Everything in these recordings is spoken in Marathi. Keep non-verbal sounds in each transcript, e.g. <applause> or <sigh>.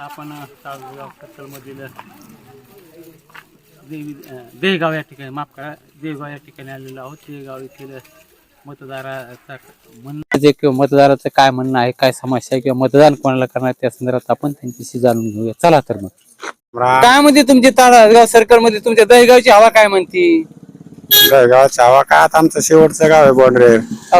आपण ताळगाव सर्कलमधील देवी अं, देगाव या ठिकाणी माफ करा देगाव या ठिकाणी आलेलो आहोत. देगाव येथील मतदाराचा म्हणणं जे किंवा मतदाराचं काय म्हणणं आहे काय समस्या आहे किंवा मतदान कोणाला करणार त्या संदर्भात आपण त्यांच्याशी जाणून घेऊया. चला तर मग. काय म्हणते तुमची ताळगाव सर्कलमध्ये तुमच्या दहेगावची हवा काय म्हणती? गावाचा हवा. काय आता आमचं शेवटचं गाव आहे बॉन्ड्रेर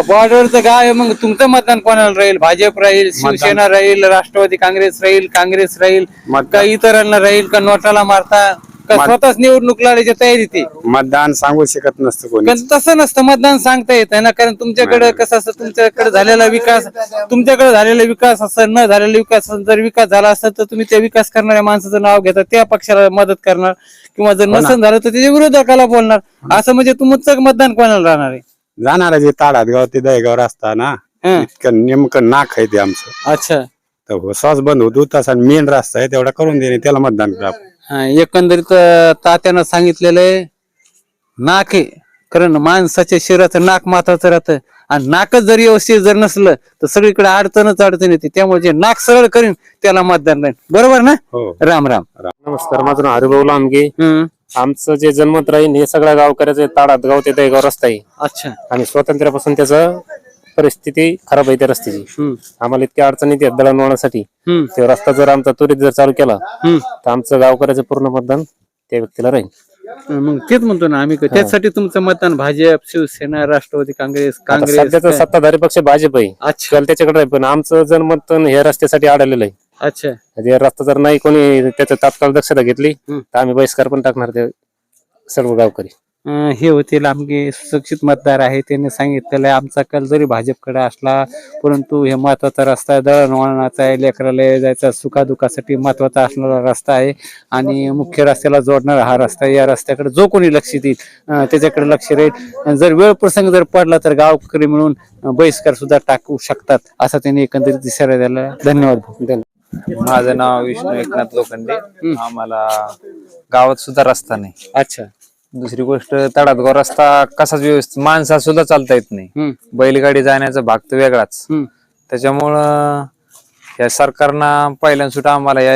बॉर्डरचं गाव आहे मग तुमचं मतदान कोणाला राहील? भाजप राहील शिवसेना राहील राष्ट्रवादी काँग्रेस राहील काँग्रेस राहील का इतरांना राहील का नोटाला मारता? का स्वतःच निवडणूक लढायची तयारी ती? मतदान सांगू शकत नसतं कोणी. तसं नसतं मतदान सांगता येत ना. कारण तुमच्याकडे कसं असतं तुमच्याकडे झालेला विकास तुमच्याकडे झालेला विकास असं न झालेला विकास जर विकास झाला असेल तर तुम्ही त्या विकास करणाऱ्या माणसाचं नाव घेता त्या पक्षाला मदत करणार. किंवा जर नसेल झालं तर त्याच्या विरोधकाला बोलणार. असं म्हणजे तुमचं मतदान कोणाला राहणार आहे? जाणार जे ताडात गाव ते दहेगाव रस्ता ना. हं. इतकं नेमकं नाक आहे ते आमचं. अच्छा. तर श्वास बंद होतो तसा मेन रस्ता आहे तेवढा करून देणे त्याला मतदान करा. हा, एकंदरीत तात्यानं सांगितलेलं आहे नाक आहे. कारण माणसाच्या शरीराचं नाक महत्वाचं राहतं. आणि नाकच जर व्यवस्थित जर नसलं तर सगळीकडे अडचणच अडचण येते. त्यामुळे जे नाक सरळ करीन त्याला मतदान राहील बरोबर ना? हो. राम राम. नमस्कार माझं नाव हरिभाऊ लांबगे. आमचं जे जन्मत राहील हे सगळ्या गावकऱ्याचं ताडात गाव ते गाव रस्ता आहे. अच्छा. आणि स्वातंत्र्यापासून त्याचं परिस्थिती खराब आहे त्या रस्त्याची. आम्हाला इतक्या अडचणी येतात दळणवळणासाठी हम्म. ते रस्ता जर आमचा त्वरित जर चालू केला. तर आमचं गावकऱ्याचं पूर्ण मतदान त्या व्यक्तीला राहील मग तेच म्हणतो ना आम्ही त्यासाठी तुमचं मतदान भाजप शिवसेना राष्ट्रवादी काँग्रेस काँग्रेस सत्ताधारी पक्ष भाजप आहे त्याच्याकडे. पण आमचं जनमत हे रस्त्यासाठी आढळलेलं आहे अच्छा जर रस्ता जर नाही कोणी त्याचं तात्काळ दक्षता घेतली. तर आम्ही बहिष्कार पण टाकणार ते सर्व गावकरी हे होतील आमचे सुशिक्षित मतदार आहे. त्यांनी सांगितलेलं आहे आमचा कल जरी भाजपकडे असला परंतु हे महत्त्वाचा रस्ता आहे. दळणवळणाचा आहे लेकराला जायचा सुखादुखासाठी महत्त्वाचा असणारा रस्ता आहे. आणि मुख्य रस्त्याला जोडणारा हा रस्ता आहे. या रस्त्याकडे जो कोणी लक्ष देईल त्याच्याकडे लक्ष राहील. जर वेळ प्रसंग जर पडला तर गावकरी मिळून बहिष्कार सुद्धा टाकू शकतात असा त्यांनी एकंदरीत इशारा दिला. धन्यवाद भाऊ. माझं नाव विष्णू एकनाथ लोखंडे. आम्हाला गावात सुद्धा रस्ता नाही. अच्छा. दुसरी गोष्ट तडातगाव रस्ता कसाच व्यवस्थित माणसा सुद्धा चालता येत नाही. बैलगाडी जाण्याचा भाग तर वेगळाच. त्याच्यामुळं या सरकारनं पहिल्यांदा सुद्धा आम्हाला या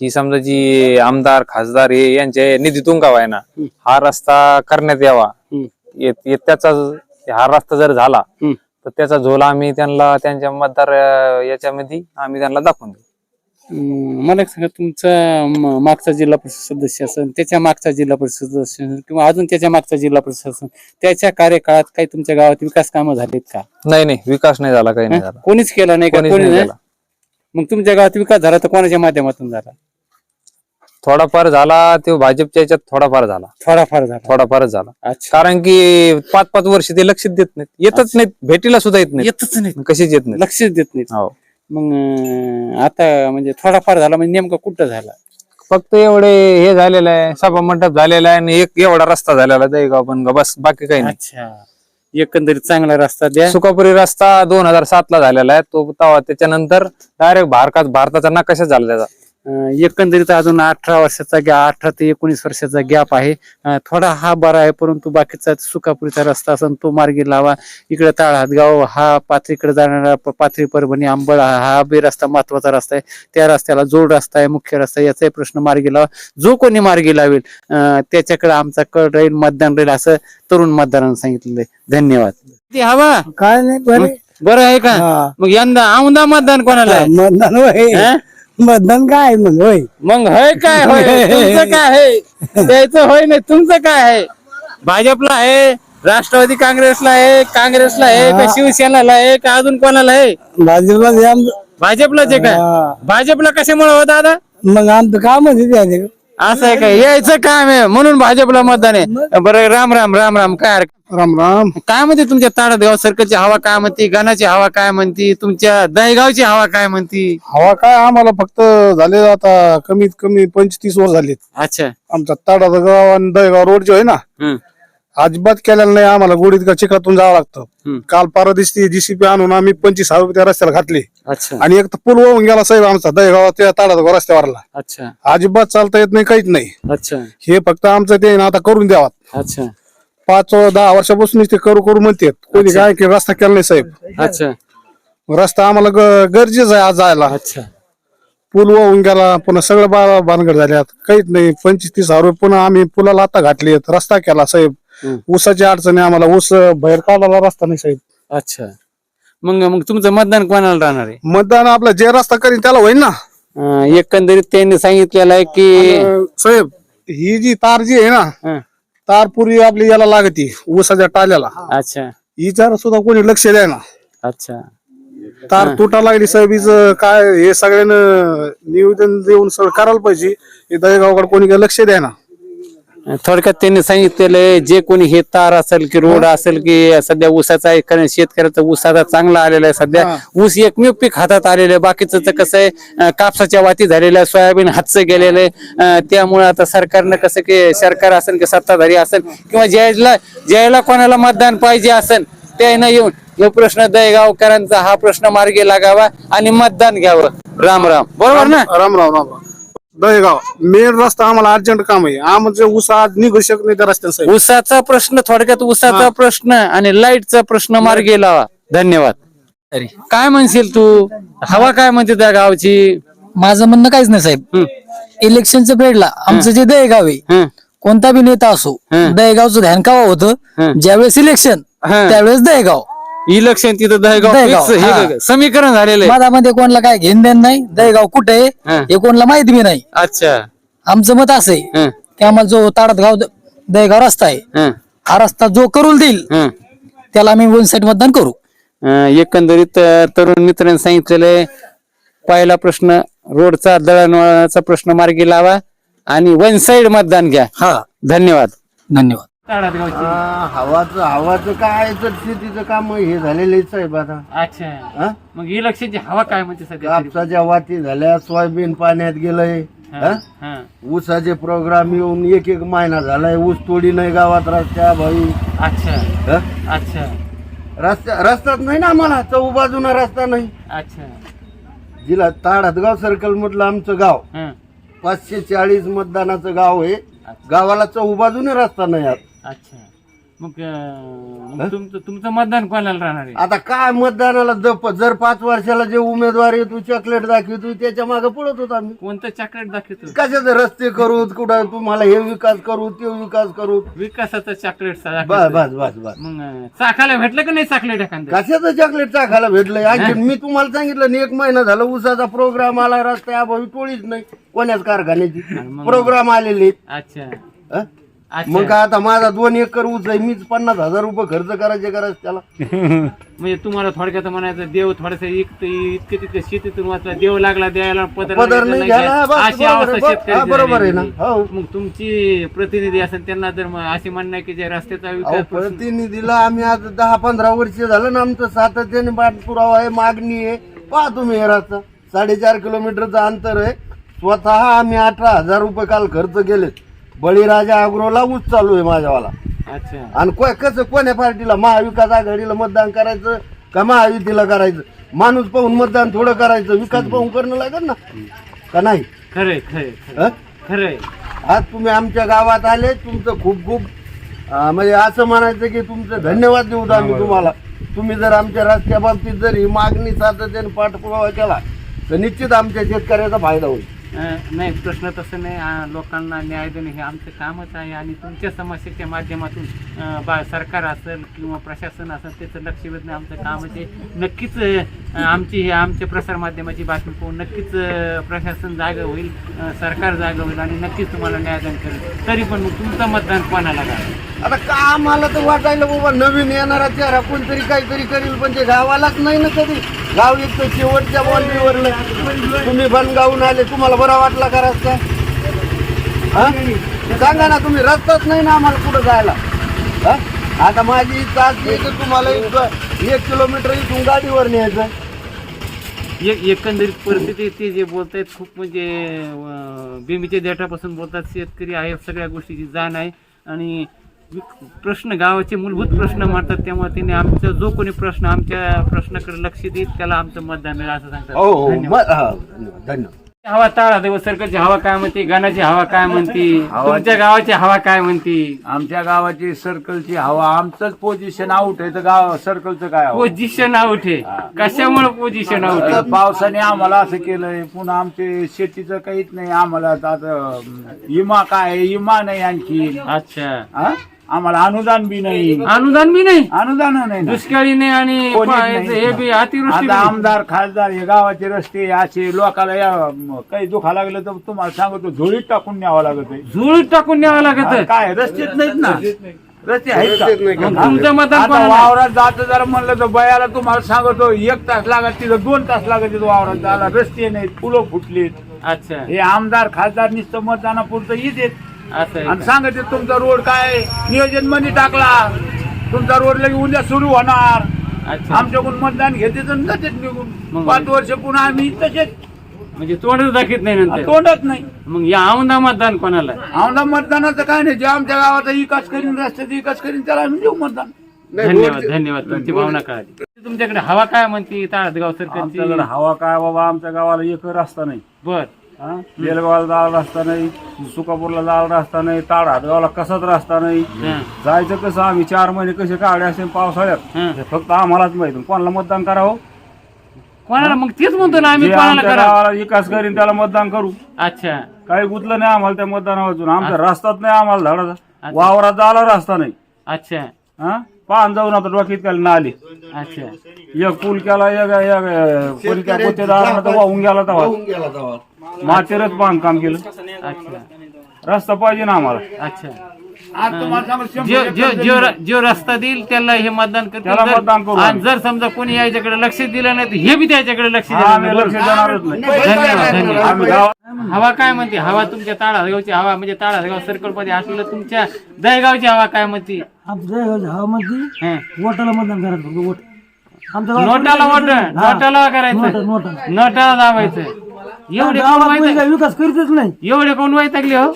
ही समजा जी आमदार खासदार हे यांच्या निधीतून गाव आहे ना हा रस्ता करण्यात यावा. त्याचा हा रस्ता जर झाला. तर त्याचा झोला आम्ही त्यांना त्यांच्या मतदार याच्यामध्ये आम्ही त्यांना दाखवून देऊ. मला एक सांगा तुमचा म- मागचा जिल्हा परिषद सदस्य असेल त्याच्या मागचा जिल्हा परिषद सदस्य असेल किंवा अजून त्याच्या मागचा जिल्हा परिषद असेल त्याच्या कार्यकाळात काही तुमच्या गावात विकास कामं झालीत का? नाही नाही विकास नाही झाला काही नाही हं? झाला. कोणीच केला नाही का? कोणीच कोणी नाही नाही? मग तुमच्या गावात विकास झाला तर कोणाच्या माध्यमातून झाला? थोडाफार झाला तो भाजपच्या याच्यात थोडाफार झाला. थोडाफार झाला. थोडाफारच झाला. अच्छा. कारण की पाच पाच वर्ष ते लक्ष देत नाहीत. येतच नाहीत भेटीला सुद्धा येत नाहीत. येतच नाही कशीच येत नाहीत. लक्षच देत नाही हो. मग आता म्हणजे थोडाफार झाला म्हणजे नेमका कुठं झाला? फक्त एवढे हे झालेलं आहे सभा मंडप झालेला आहे आणि एक एवढा रस्ता झालेला आहे गाव पण बस बाकी काही नाही. अच्छा. एकंदरीत चांगला रस्ता द्या. सुकापुरी रस्ता दोन हजार सात ला झालेला आहे तो तवा त्याच्यानंतर डायरेक्ट भारतात भारताचा नकाशा झाला त्याचा. एकंदरीत अजून अठरा वर्षाचा गॅप अठरा ते एकोणीस वर्षाचा गॅप आहे. थोडा हा बरा आहे परंतु बाकीचा सुकापुरीचा रस्ता असेल तो मार्गी लावा. इकडे ताळहातगाव हा पाथरीकडे जाणारा पाथरी परभणी अंबळ हा हा बी रस्ता महत्त्वाचा रस्ता आहे. त्या रस्त्याला जोड रस्ता आहे मुख्य रस्ता आहे, याचाही प्रश्न मार्गी लावा. जो कोणी मार्गी लावेल त्याच्याकडे आमचा कळ राहील मतदान राहील असं तरुण मतदारांनी सांगितलेलं आहे. धन्यवाद. हवा? काय नाही बरे आहे. का. मग यंदा औंदा मतदान कोणाला? मतदान? मतदान काय मग? होय. मग होय काय होय? तुमचं काय आहे? त्याचं होय नाही तुमचं काय आहे? भाजपला आहे राष्ट्रवादी काँग्रेसला आहे काँग्रेसला आहे का शिवसेनाला आहे का अजून कोणाला आहे? भाजपला द्या. आम- भाजपलाच आहे का? हा. भाजपला कशामुळे हो दादा? मग आमचं काम आहे ते असं आहे का? यायचं काम आहे. म्हणून भाजपला मतदान आहे. बरं राम राम राम राम. काय हरकत- राम राम. काय म्हणते तुमच्या ताडगाव सर्कलची हवा काय म्हणती? गाण्याची हवा काय म्हणती? तुमच्या दहेगावची हवा काय म्हणती? हवा काय आम्हाला फक्त झाले आता कमीत कमी पंचवीस वर्ष झालेत. अच्छा. आमचा ताडा गाव आणि दहेगाव रोड जो आहे ना हम्म अजिबात केलेला नाही आम्हाला गोडीत का चिखलातून जावं लागतं. काल परवा दिसती जीसीपी आणून आम्ही पंचवीस हजार रुपये त्या रस्त्याला घातले. आणि एक तर पूल वाहून गेला साहेब आमचा दहेगाव त्या ताडा रस्त्यावरला. अच्छा. अजिबात चालता येत नाही काहीच नाही. हे फक्त आमचं ते आता करून द्यावात पाच दहा वर्षापासून ते करू करू म्हणतात कोणी काय की रस्ता केला नाही साहेब. अच्छा. रस्ता आम्हाला गरजेचं आहे आज जायला. अच्छा. पूल वाहून गेला पुन्हा सगळं बा बानगड झाल्यात. काहीच नाही पंचवीस तीस हजार रुपये पुन्हा आम्ही पुलाला आता घातले रस्ता केला साहेब. ऊसाची अडचणी आम्हाला. ऊस बाहेर काढायला रस्ता नाही साहेब. अच्छा. मग मग तुमचं मतदान कोणाला राहणार आहे? मतदान आपला जे रस्ता करीन त्याला होईल ना. अं, एकंदरीत त्यांनी सांगितलेलं आहे की अं, साहेब ही जी तार जी आहे ना हं, तार पूर्वी आपली याला लागती ऊसाच्या टाल्याला. अच्छा. हिच्यावर सुद्धा कोणी लक्ष द्या ना. अच्छा. तार तुटा लागली साहेब हिचं काय हे सगळ्यांना निवेदन देऊन सगळं करायला पाहिजे. हे दहेगावकडे कोणी काही लक्ष द्या ना. थोडक्यात त्यांनी सांगितलेलं जे कोणी हे तार असेल की रोड असेल की सध्या ऊसाचा आहे कारण शेतकऱ्याचा ऊस आता चांगला आलेला आहे सध्या. ऊस एकमेव पीक हातात आलेलं आहे. बाकीचं तर कसं आहे कापसाच्या वाती झालेल्या आहे, सोयाबीन हातचं गेलेलं आहे. त्यामुळे आता सरकारनं कसं की सरकार असेल की सत्ताधारी असेल किंवा ज्याला ज्याला कोणाला मतदान पाहिजे असेल त्यानं येऊन हे प्रश्न दहेगावकरांचा हा प्रश्न मार्गी लागावा आणि मतदान घ्यावं. राम राम. बरोबर ना? राम राम राम राम. दहेगाव. मेन रस्ता आम्हाला अर्जंट काम आहे. आमचे ऊस आज निघू शकत नाही त्या रस्त्याने साहेब. ऊसाचा प्रश्न थोडक्यात ऊसाचा प्रश्न आणि लाईटचा प्रश्न मार्गी लावा. धन्यवाद. काय म्हणशील तू? हवा काय म्हणते त्या गावची? माझं म्हणणं काहीच नाही साहेब. इलेक्शनच्या पिरियडला आमचं जे दहेगाव आहे हं, कोणता बी नेता असो हं. दहेगावचं ध्यान कावा होतं? हं. ज्यावेळेस इलेक्शन हं. त्यावेळेस दहेगाव. इलेक्शन तिथं दहेगाव दहेगाव, fix हे हा. समीकरण झालेलं आहे. कोणाला काय घेण देण नाही दहेगाव कुठे आहे हं. हे कोणाला माहीत बी नाही. अच्छा. आमचं मत असं आहे हं, की आम्हाला जो ताडत गाव दहेगाव रस्ता आहे हं, हा रस्ता जो करून देईल हं. त्याला आम्ही वन साईड मतदान करू. अं, एकंदरीत अं, तरुण मित्रांनी सांगितलेलं आहे पहिला प्रश्न रोडचा दळणवळणाचा प्रश्न मार्गी लावा आणि वन साइड मतदान घ्या. हा. धन्यवाद. धन्यवाद. हा, हवाचं हवाचं काय? तर शेतीचं काम हे झालेलं साहेब आता. अच्छा. हा? मग इलेक्शनची हवा काय म्हणते सध्या कापसाच्या वाती झाल्या सोयाबीन पाण्यात गेलंय. हा? ऊसाचे प्रोग्राम येऊन एक एक महिना झालाय ऊस तोडी नाही गावात रस्त्या भाई. अच्छा. हा? अच्छा. रस्त्या रस्ताच नाही ना आम्हाला चौ बाजूना रस्ता नाही. अच्छा. जिल्हा ताडहतगाव सर्कल म्हटलं आमचं गाव. हं. पाचशे चाळीस मतदानाचं गाव आहे. गावाला चौ बाजूने रस्ता नाही आत. अच्छा. मग अं, मग तुमचं तुमचं मतदान कोणाला राहणार आहे? आता काय मतदानाला जर पाच वर्षाला जे उमेदवार येतो चॉकलेट दाखवतो त्याच्यामागे पळत होतो आम्ही. कोणतं चॉकलेट दाखवतो कशाचे रस्ते करू कुठं तुम्हाला हे विकास करू ते विकास करू? विकासाचं चॉकलेट बस बस बस बस. मग अं, चाखायला भेटलं का नाही चॉकलेट एखादं? कशाचं चॉकलेट टाकायला भेटलंय? आणखी मी तुम्हाला सांगितलं ना एक महिना झाला उसाचा प्रोग्राम आला रस्ता अभावी टोळीच नाही कोण्याच कारखान्याची. प्रोग्राम आलेले. अच्छा. हं? मग काय आता माझा दोन एकर ऊस आहे मीच पन्नास हजार रुपये खर्च करायचे करायचं त्याला <laughs> म्हणजे तुम्हाला थोडक्यात म्हणायचं देव थोडस इतकं इतकं तितकं शेतीतून वाचला देव लागला द्यायला पदर पदर नाही नाही द्यायला. घ्यायला, बस, अशी बरोबर अवस्था आहे, बस. शेतकऱ्याची हा, बरोबर आहे झालेली. ना. हो. मग तुमची प्रतिनिधी असेल त्यांना जर मग असे म्हणणं आहे की जे रस्त्याचा अहो, विकास प्रतिनिधीला आम्ही आता दहा पंधरा वर्ष झालं ना आमचं सातत्याने पाठपुरावा आहे मागणी आहे पहा तुम्ही हे रस्ता साडेचार किलोमीटरचं अंतर आहे स्वतः आम्ही अठरा हजार रुपये काल खर्च केले बळीराजा अग्रोला ऊस चालू आहे माझ्यावाला. अच्छा. आणि को- कसं कोण्या पार्टीला महाविकास आघाडीला मतदान करायचं का महायुतीला करायचं? माणूस पाहून मतदान थोडं करायचं विकास पाहून करणं लागेल ना? का नाही? खरंय खरंय हं? खरंय. आज तुम्ही आमच्या गावात आले तुमचं खूप खूप अं, म्हणजे असं म्हणायचं की तुमचं धन्यवाद देऊ आम्ही तुम्हाला. तुम्ही जर आमच्या रस्त्या बाबतीत जर ही मागणी सातत्याने पाठपुरावा केला तर निश्चित आमच्या शेतकऱ्याचा फायदा होईल. नाही प्रश्न तसं नाही. लोकांना न्याय देणं हे आमचं कामच आहे आणि तुमच्या समस्येच्या माध्यमातून बा सरकार असेल किंवा प्रशासन असेल त्याचं लक्ष वेधणं आमचं कामच आहे. नक्कीच आमची हे आमच्या प्रसारमाध्यमाची बातमी पाहून नक्कीच प्रशासन जागं होईल सरकार जागा होईल आणि नक्कीच तुम्हाला न्यायदान करेल. तरी पण मग तुमचं मतदान कोणाला का आता का आम्हाला तर वाटायला बाबा नवीन येणारा चेहरा कोणतरी काहीतरी करील पण ते गावालाच नाही ना कधी. गाव एक शेवटच्या बाउंड्रीवर तुम्ही गाऊन आले तुम्हाला बरा वाटला का रस्ता? हा? सांगा ना तुम्ही रस्ताच नाही ना आम्हाला कुठं जायला? आता माझी इच्छा असली की तुम्हाला एक एक किलोमीटर इथून गाडीवर न्यायचं. एक एकंदरीत परिस्थिती ते जे बोलतायत खूप म्हणजे अं, बिमीच्या देठापासून बोलतात शेतकरी आहे सगळ्या गोष्टीची जाण आहे. आणि प्रश्न गावाचे मूलभूत प्रश्न मांडतात त्यामुळे त्यांनी आमचा जो कोणी प्रश्न आमच्या प्रश्नाकडे लक्ष देईल त्याला आमचं मतदान मिळेल असं सांगतात हो हो धन्यवाद. हा, धन्यवाद हवा ताळा देव सर्कलची हवा काय म्हणते गाण्याची हवा काय म्हणते तुमच्या गावाची हवा काय म्हणते आमच्या गावाची सर्कलची हवा आमचंच पोझिशन आउट आहे तर गाव सर्कलचं काय हवं? पोझिशन आउट आहे कशामुळे पोझिशन आउट आता आहे पावसाने आम्हाला असं केलंय पुन्हा आमचे शेतीचं काहीच नाही आम्हाला आता आता विमा काय आहे? विमा नाही आणखी अच्छा हा? आम्हाला अनुदान बी नाही अनुदान बी नाही अनुदान नाही ना. दुष्काळी नाही आणि कोणीच पा- नाही. हे बी अतिवृष्टी आता बी. आमदार खासदार हे गावाचे रस्ते असे लोकाला या म, काही दुखा लागलं तर तुम्हाला सांगतो झोळीत टाकून न्यावं लागत आहे. झुळून टाकून न्यावं लागत काय रस्तेच नाहीत ना रस्ते आहेत का? मग तुमचं मतदान आता कोणाला? वावरात जायचं जर म्हणलं तर बयाला तुम्हाला सांगतो एक तास लागत तिथं दोन तास लागत तिथं वावरात जायला रस्ते नाहीत पुलं फुटलीत अच्छा हे आमदार खासदार नुसतं मतदानापुरतं असं आहे आणि? सांगते तुमचा रोड काय? नियोजनमध्ये टाकला. तुमचा रोड लगे उद्या सुरू होणार. आमच्याकडून मतदान घेते तर जातेच निघून. पाच वर्ष पुन्हा आम्ही तसेच. म्हणजे तोंडच दाखवत नाही नंतर? तोंडच नाही. मग या औंधा मतदान कोणाला? आमदार मतदानाचं काय नाही. जे आमच्या गावाचा विकास करीन रस्त्याचा विकास करीन त्याला आम्ही देऊ मतदान. धन्यवाद धन्यवाद. तुमची भावना कळाली तुमच्याकडे हवा काय म्हणते ताळदगाव सरकारची? आमच्याकडे हवा काय बाबा? आमच्या गावाला एक रस्ता नाही. बर. हा? बेलगावला जायला रस्ता नाही सुकापूरला जायला रस्ता नाही ताड हातगावला कसाच रस्ता नाही हं. जायचं कसं आम्ही चार महिने कसे काढले असेल पावसाळ्यात हं. हे फक्त आम्हालाच माहिती कोणाला मतदान करावं कोणाला मग तेच म्हणतो ना आम्ही जे कोणाला आमच्या करा गावाला विकास करीन त्याला मतदान करू अच्छा काही गुतलं नाही आम्हाला त्या मतदानावाचून आमच्या रस्ताच नाही आम्हाला धडाचा. वावरात जायला रस्ता नाही अच्छा हा पान जाऊन आता डोक्यात केलं नाली अच्छा एक पूल केला एक एक कोणी त्या गोतेदारानं तर वाहून गेला तेव्हा होऊन गेला तेव्हा मातेरच बांधकाम केलं. अच्छा. रस्ता पाहिजे ना आम्हाला. अच्छा. आज तुम्हाला सांगतो जो शंभर जो एकर जो जमीन. र- जो रस्ता देईल त्याला हे मतदान करतील. त्याला जर- मतदान करू आणि आम्ही. जर समजा कोणी याच्याकडे लक्ष दिलं नाही तर हे बी त्याच्याकडे लक्ष हा, दिलं आम्ही नाही. लक्ष देणारच नाही धन्यवाद धन्यवाद. आम्ही गावात हवा काय म्हणते? हवा तुमच्या ताळागावची हवा म्हणजे ताळागाव सर्कलमध्ये असलेलं तुमच्या दहेगावची हवा काय म्हणते? हवामध्ये हं. वोटाला मतदान करायचं फक्त वोट. नोटाला वोट. नोटाला करायचं. नोटा- नोटाला. नोटाला दाबायचं. एवढे कोण गावात कोणी वाईट काही विकास करीतच नाही. एवढे कोण वैतागले हो?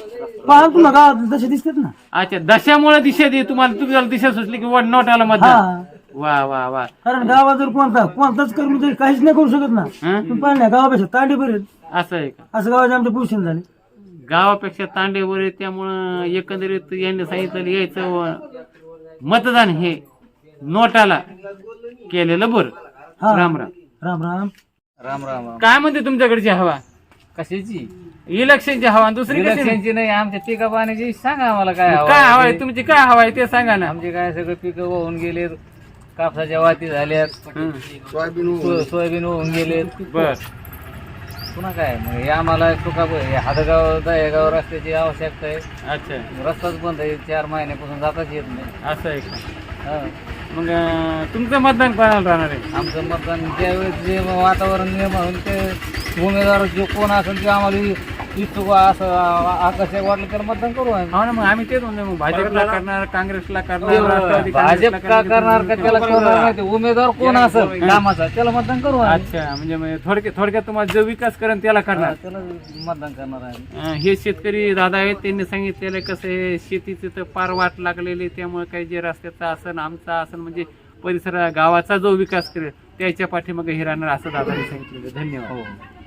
पण तुला गावात तसे दिसतात ना. अच्छा दशामुळे दिशा दे तुम्हाला तुम्हाला दिशा सुचली की वोट नोटाला मतदान हा. वा वा वा. कारण गावात जर कोणता कोणताच कर्मचारी काहीच नाही करू शकत ना. हं? तुम्ही पाहिलं गावापेक्षा तांडे बरे असं आहे का? असं गावाचे आमचे पोषण झाले. गावापेक्षा तांडेवर आहे त्यामुळं एकंदरीत यांनी सांगितलं यायचं व मतदान हे नोटाला केलेलं बरं. हा. राम राम. राम राम. राम राम काय म्हणते तुमच्याकडची हवा? कशाची? इलेक्शनची हवा आणि दुसरी कशी इलेक्शनची नाही आमच्या पिका पाण्याची. सांगा आम्हाला काय हवं काय हवा आहे? तुमची काय हवा आहे ते सांगा ना. आमचे काय सगळे पिकं वाहून गेलेत. कापसाच्या वाती झाल्यात. सो- सोयाबीन वाहून गेलेत. बर. पुन्हा काय? मग हे आम्हाला सुका हे हादगाव दहेगाव रस्त्याची आवश्यकता आहे. अच्छा. रस्ताच बंद आहे. चार महिन्यापासून जाताच येत नाही. असं आहे का? हा. मग तुमचं मतदान कोणाला राहणार आहे? आमचं मतदान ज्यावेळेस जे वातावरण निर्माण होईल ते उमेदवार जो कोण असेल ते आम्हाला इच्छुक असं वाटलं तर मतदान करू आम्ही. हो ना मग आम्ही तेच म्हणतो मग भाजपला करणार काँग्रेसला करणार राष्ट्रवादी भाजप काँग्रेसला का करणार का त्याला करणार? माहिती? उमेदवार कोण असेल? कामाचा. त्याला मतदान करू आम्ही. अच्छा म्हणजे म्हणजे थोडक्यात थोडक्यात तुम्हाला जो विकास करेन त्याला करणार. त्याला मतदान करणार आम्ही. अं, हे शेतकरी दादा आहेत त्यांनी सांगितलेलं कसं आहे शेतीचं तर पार वाट लागलेली त्यामुळे काही जे रस्त्याचा असन आमचा असन म्हणजे परिसर गावाचा जो विकास करेल त्याच्या पाठीमागे हे राहणार असं दादाने सांगितलेलं. धन्यवाद.